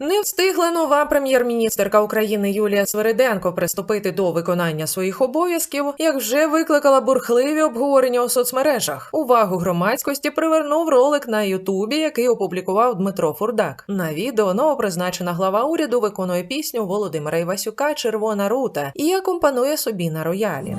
Не встигла нова прем'єр-міністерка України Юлія Свериденко приступити до виконання своїх обов'язків, як вже викликала бурхливі обговорення у соцмережах. Увагу громадськості привернув ролик на Ютубі, який опублікував Дмитро Фурдак. На відео новопризначена глава уряду виконує пісню Володимира Івасюка Червона рута і акомпанує собі на роялі.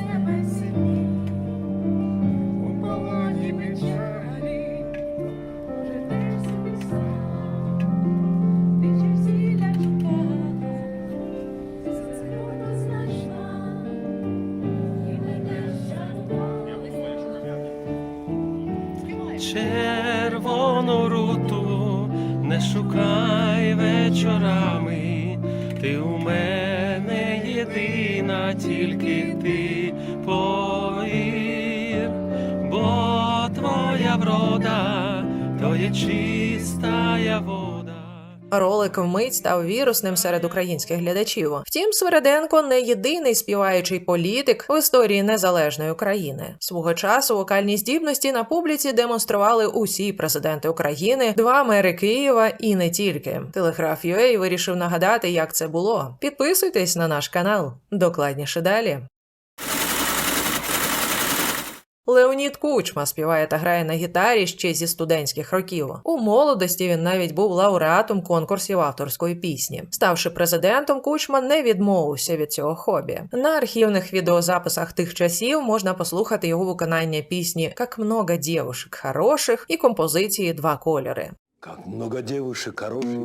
Ролик вмить став вірусним серед українських глядачів. Втім, Свереденко не єдиний співаючий політик в історії незалежної України. Свого часу вокальні здібності на публіці демонстрували усі президенти України, два мери Києва і не тільки. Телеграф UA вирішив нагадати, як це було. Підписуйтесь на наш канал. Докладніше далі. Леонід Кучма співає та грає на гітарі ще зі студентських років. У молодості він навіть був лауреатом конкурсів авторської пісні. Ставши президентом, Кучма не відмовився від цього хобі. На архівних відеозаписах тих часів можна послухати його виконання пісні «Как много девушек хороших» і композиції Два кольори. Как много девушек хороших,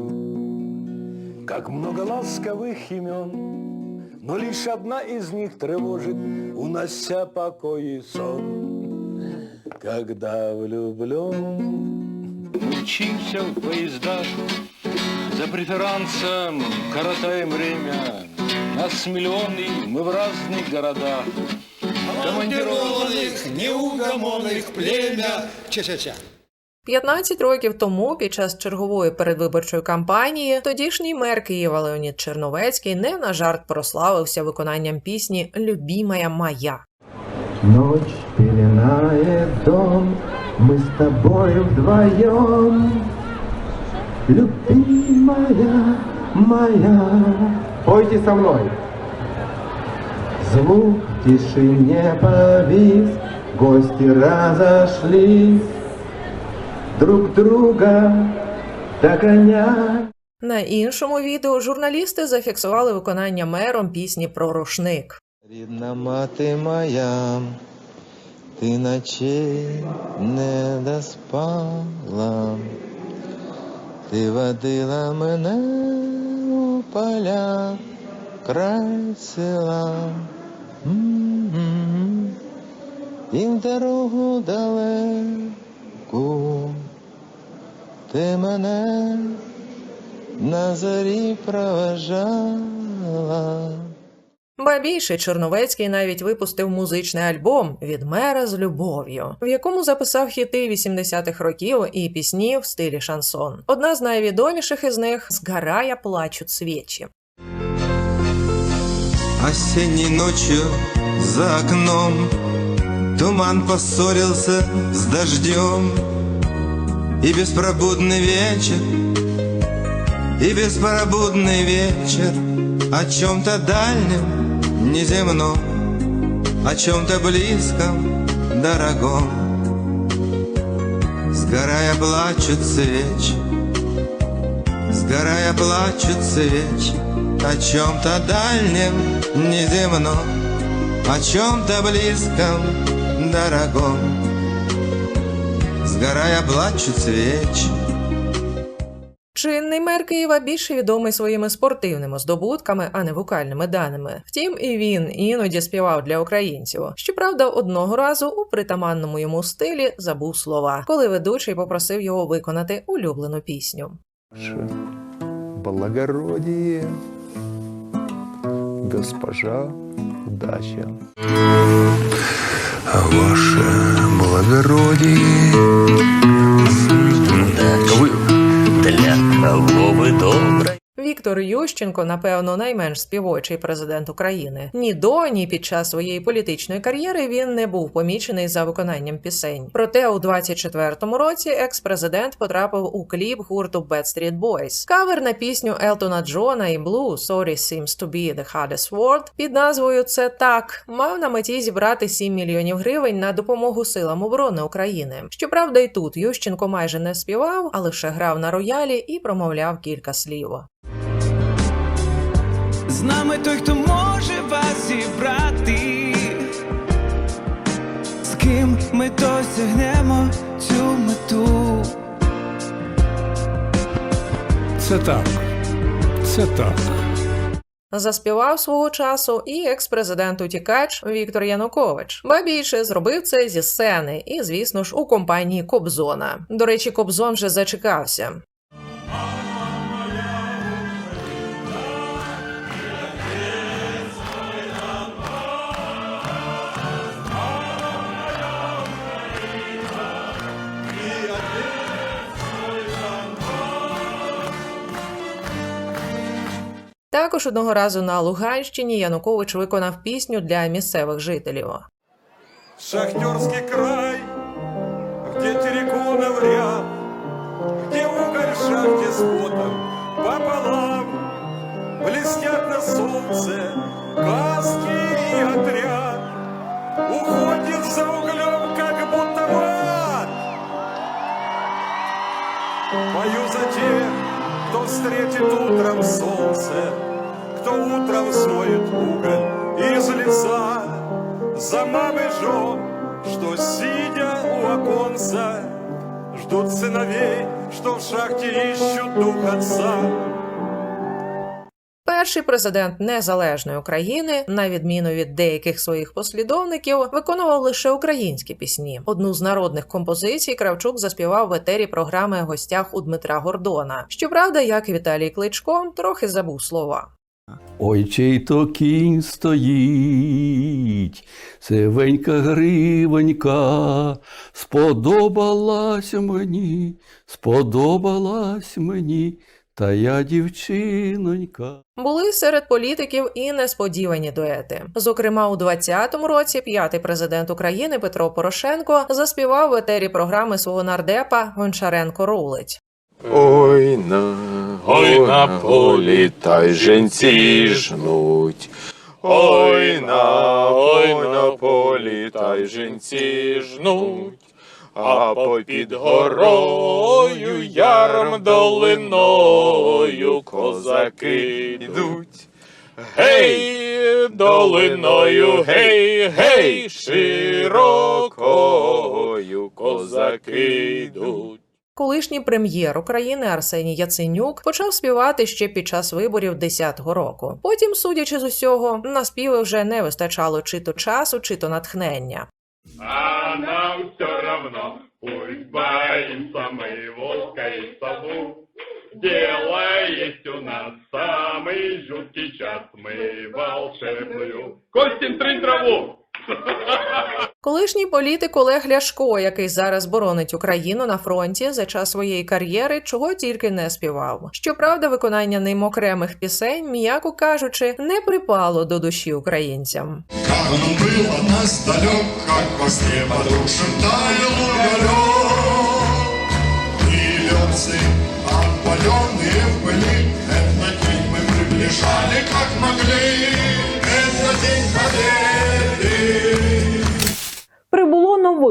как много ласковых имен, но лишь одна из них тревожит, унося покой и сон. Когда влюблен, Мчимся в поездах, за преферансом коротаем время. Нас миллионы, мы в разных городах. командированных, неугомонных племя. Ча-ча-ча. 15 років тому, під час чергової передвиборчої кампанії, тодішній мер Києва Леонід Черновецький не на жарт прославився виконанням пісні Любімая моя. Ночь пеленает дом, мы с тобою вдвоем. Любимая моя, пойте со мной. Звук тишине повис, гости разошлись, друг друга догоняя. На іншому відео журналісти зафіксували виконання мером пісні про рушник. Рідна мати моя, ти ночей не доспала, ти водила мене у поля, край села, М-м-м. і в дорогу далеку, ти мене на зорі проважала. Ба більше Черновецький навіть випустив музичний альбом від мера з любов'ю, в якому записав хіти 80-х років і пісні в стилі шансон. Одна з найвідоміших із них Згорая плачуть свічі. Осенней ночью за окном Туман поссорился с дождем И беспробудный вечер И беспробудный вечер. О чем-то дальнем, неземном О чем-то близком, дорогом. Сгорая плачут свечи Сгорая плачут свечи. О чем-то дальнем, неземном О чем-то близком, дорогом Сгорая плачут свечи Чинний мер Києва більше відомий своїми спортивними здобутками, а не вокальними даними. Втім, і він іноді співав для українців. Щоправда, одного разу у притаманному йому стилі забув слова, коли ведучий попросив його виконати улюблену пісню. благородие, госпожа удача Ваше благородие. Вы для кого вы добрый? Віктор Ющенко, напевно, найменш співочий президент України. Ні до, ні під час своєї політичної кар'єри він не був помічений за виконанням пісень. Проте у 24-му році екс-президент потрапив у кліп гурту Backstreet Boys. Кавер на пісню Елтона Джона і Blue «Sorry seems to be the hardest word» під назвою Це так мав на меті зібрати 7 мільйонів гривень на допомогу силам оборони України. Щоправда, і тут Ющенко майже не співав, а лише грав на роялі і промовляв кілька слів. З нами той, хто може вас зібрати, з ким ми досягнемо цю мету. Це так. Це так. Заспівав свого часу і екс-президент утікач Віктор Янукович. Ба більше зробив це зі сцени, і, звісно ж, у компанії Кобзона. До речі, Кобзон вже зачекався. Також одного разу на Луганщині Янукович виконав пісню для місцевих жителів. Шахтерский край, где терриконы в ряд, где уголь в шахте с потом пополам, блестят на солнце каски и отряд, уходит за углем, как будто в ад. Пою за тех, кто встретит утром солнце, кто утром смоет уголь из лица, за мамы жен, что сидя у оконца, ждут сыновей, что в шахте ищут дух отца. Перший президент незалежної України, на відміну від деяких своїх послідовників, виконував лише українські пісні. Одну з народних композицій Кравчук заспівав в етері програми гостях у Дмитра Гордона. Щоправда, як і Віталій Кличко, трохи забув слова. Ой, чий то кінь стоїть, сивенька гривенька, сподобалась мені, сподобалась мені, та я дівчинонька. Були серед політиків і несподівані дуети. Зокрема, у 20-му році п'ятий президент України Петро Порошенко заспівав в етері програми свого нардепа Гончаренко рулить. Ой на, ой на полі та й женці жнуть. Ой на, ой на полі та й женці жнуть. А попід горою ярм долиною козаки йдуть. Гей, долиною, гей, гей, широкою козаки йдуть. Колишній прем'єр України Арсеній Яценюк почав співати ще під час виборів 10-го року. Потім, судячи з усього, на співи вже не вистачало чи то часу, чи то натхнення. А нам все равно, пусть боимся мы волка и сову. Дело есть у нас самый жуткий час, мы волшебную Костин трынь траву. Колишній політик Олег Ляшко, який зараз боронить Україну на фронті за час своєї кар'єри, чого тільки не співав. Щоправда, виконання ним окремих пісень, м'яко кажучи, не припало до душі українцям. Как он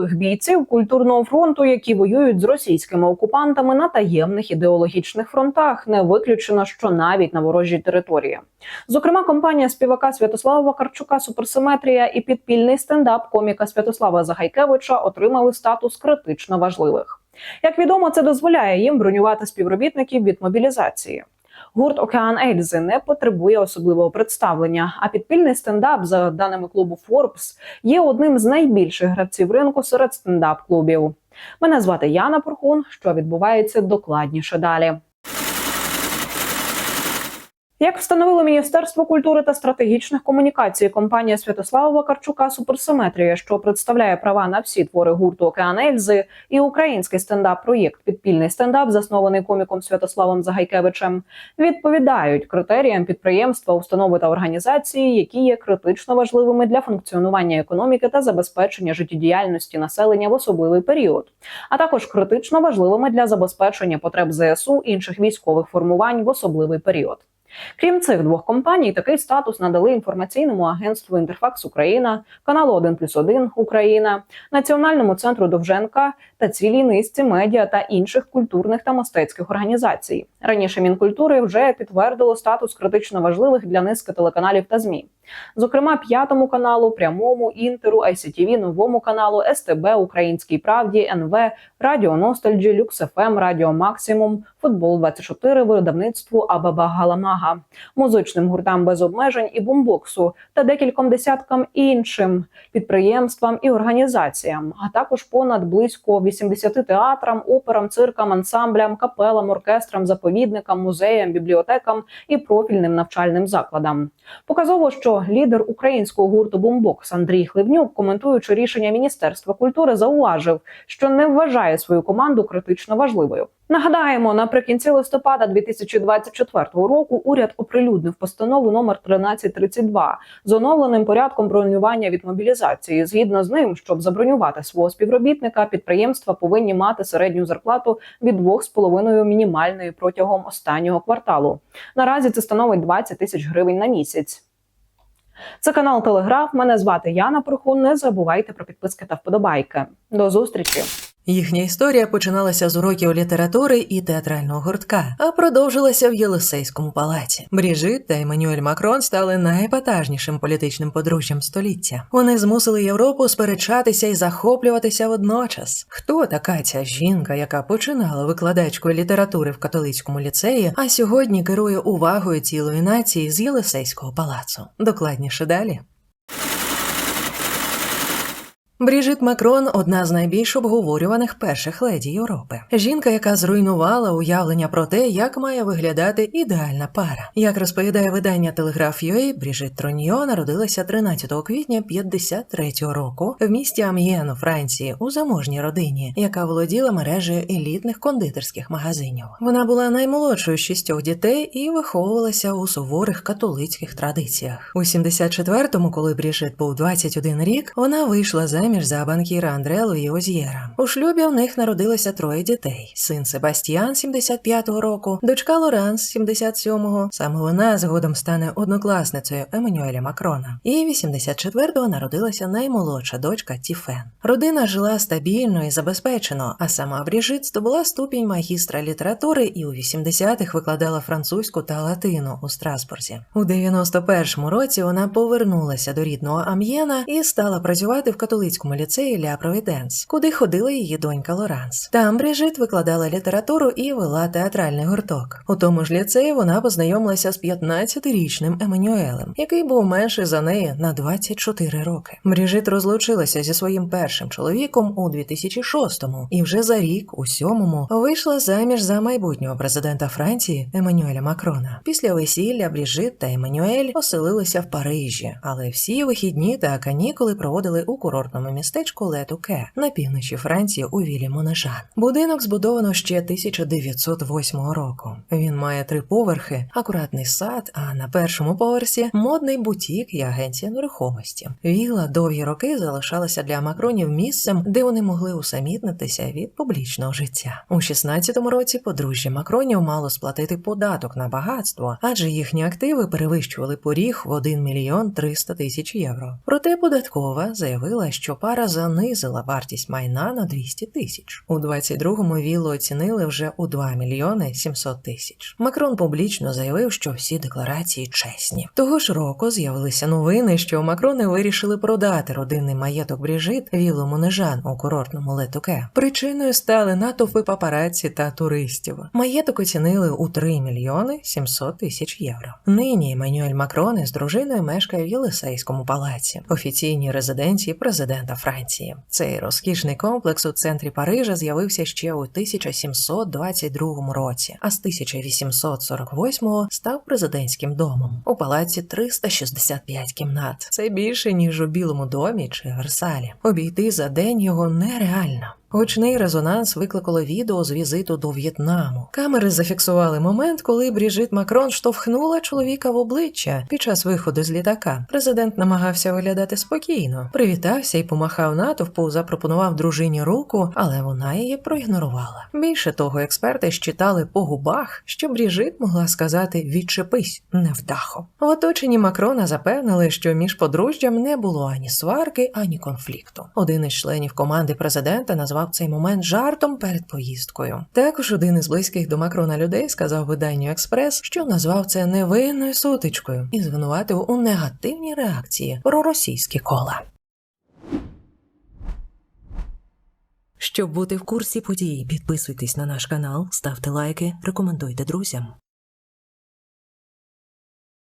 Прибуло бійців культурного фронту, які воюють з російськими окупантами на таємних ідеологічних фронтах. Не виключено, що навіть на ворожій території. Зокрема, компанія співака Святослава Вакарчука Суперсиметрія і підпільний стендап коміка Святослава Загайкевича отримали статус критично важливих. Як відомо, це дозволяє їм бронювати співробітників від мобілізації. Гурт Океан Ельзи не потребує особливого представлення. А підпільний стендап, за даними клубу Forbes, є одним з найбільших гравців ринку серед стендап-клубів. Мене звати Яна Порхун. Що відбувається докладніше далі. Як встановило Міністерство культури та стратегічних комунікацій, компанія Святослава Вакарчука Суперсиметрія, що представляє права на всі твори гурту Океан Ельзи, і український стендап-проєкт Підпільний стендап, заснований коміком Святославом Загайкевичем, відповідають критеріям підприємства, установи та організації, які є критично важливими для функціонування економіки та забезпечення життєдіяльності населення в особливий період, а також критично важливими для забезпечення потреб ЗСУ інших військових формувань в особливий період. Крім цих двох компаній, такий статус надали інформаційному агентству Інтерфакс Україна, каналу 1 плюс 1 Україна, Національному центру Довженка та цілій низці медіа та інших культурних та мистецьких організацій. Раніше Мінкультури вже підтвердило статус критично важливих для низки телеканалів та ЗМІ. Зокрема, п'ятому каналу, прямому, інтеру, ICTV, новому каналу, СТБ, Українській правді, НВ, Радіо Ностальджі, Люкс ФМ, Радіо Максимум, Футбол 24 видавництву Абаба Галамага, музичним гуртам без обмежень і бумбоксу та декільком десяткам іншим підприємствам і організаціям, а також понад близько 80 театрам, операм, циркам, ансамблям, капелам, оркестрам, заповідникам, музеям, бібліотекам і профільним навчальним закладам. Показово, що лідер українського гурту Бумбокс Андрій Хливнюк, коментуючи рішення Міністерства культури, зауважив, що не вважає свою команду критично важливою. Нагадаємо, наприкінці листопада 2024 року уряд оприлюднив постанову номер 1332 з оновленим порядком бронювання від мобілізації. Згідно з ним, щоб забронювати свого співробітника, підприємства повинні мати середню зарплату від 2,5 мінімальної протягом останнього кварталу. Наразі це становить 20 тисяч гривень на місяць. Це канал Телеграф. Мене звати Яна Прохун. Не забувайте про підписки та вподобайки. До зустрічі. Їхня історія починалася з уроків літератури і театрального гуртка, а продовжилася в Єлисейському палаці. Бріжит та Еммануель Макрон стали найепатажнішим політичним подружжям століття. Вони змусили Європу сперечатися і захоплюватися водночас. Хто така ця жінка, яка починала викладачкою літератури в католицькому ліцеї, а сьогодні керує увагою цілої нації з Єлисейського палацу? Докладніше далі. Бріжит Макрон одна з найбільш обговорюваних перших леді Європи. Жінка, яка зруйнувала уявлення про те, як має виглядати ідеальна пара. Як розповідає видання Телеграф UA, Бріжит Троньо народилася 13 квітня 53-го року в місті Ам'єн у Франції у заможній родині, яка володіла мережею елітних кондитерських магазинів. Вона була наймолодшою з шістьох дітей і виховувалася у суворих католицьких традиціях. У 74-му, коли Бріжит був 21 рік, вона вийшла заміж за банкіра Андре Луї Озьєра. У шлюбі в них народилося троє дітей: син Себастьян 75-го року, дочка Лоранс 77-го. Саме вона згодом стане однокласницею Еммануеля Макрона. І 84-го народилася наймолодша дочка Тіфен. Родина жила стабільно і забезпечено, а сама Бріжит здобула ступінь магістра літератури і у 80-х викладала французьку та латину у Страсбурзі. У 91-му році вона повернулася до рідного Ам'єна і стала працювати в католицькому ліцеї Ля Провіденс, куди ходила її донька Лоранс. Там Бріжит викладала літературу і вела театральний гурток. У тому ж ліцеї вона познайомилася з 15-річним Еммануелем, який був менший за неї на 24 роки. Бріжит розлучилася зі своїм першим чоловіком у 2006-му і вже за рік, у сьомому, вийшла заміж за майбутнього президента Франції Еммануеля Макрона. Після весілля Бріжит та Еммануель оселилися в Парижі, але всі вихідні та канікули проводили у курортному містечку Летуке на півночі Франції у Вілі Монежан. Будинок збудовано ще 1908 року. Він має три поверхи, акуратний сад, а на першому поверсі модний бутік і агенція нерухомості. Віла довгі роки залишалася для Макронів місцем, де вони могли усамітнитися від публічного життя. У 16-му році подружжя Макронів мало сплатити податок на багатство, адже їхні активи перевищували поріг в 1 мільйон 300 тисяч євро. Проте податкова заявила, що пара занизила вартість майна на 200 тисяч. У 22-му віллу оцінили вже у 2 мільйони 700 тисяч. Макрон публічно заявив, що всі декларації чесні. Того ж року з'явилися новини, що Макрони вирішили продати родинний маєток Бріжит віллу Монежан у курортному Летуке. Причиною стали натовпи папараці та туристів. Маєток оцінили у 3 мільйони 700 тисяч євро. Нині Еммануель Макрон із дружиною мешкає в Єлисейському палаці, офіційній резиденції президента президента Франції. Цей розкішний комплекс у центрі Парижа з'явився ще у 1722 році, а з 1848 став президентським домом. У палаці 365 кімнат. Це більше ніж у Білому домі чи Версалі. Обійти за день його нереально. Гучний резонанс викликало відео з візиту до В'єтнаму. Камери зафіксували момент, коли Бріжит Макрон штовхнула чоловіка в обличчя під час виходу з літака. Президент намагався виглядати спокійно, привітався і помахав натовпу, запропонував дружині руку, але вона її проігнорувала. Більше того, експерти щитали по губах, що Бріжит могла сказати відчепись невдахо. В оточенні Макрона запевнили, що між подружжям не було ані сварки, ані конфлікту. Один із членів команди президента назвав цей момент жартом перед поїздкою. Також один із близьких до Макрона людей сказав виданню Експрес, що назвав це невинною сутичкою і звинуватив у негативній реакції проросійські кола. Щоб бути в курсі подій, підписуйтесь на наш канал, ставте лайки, рекомендуйте друзям.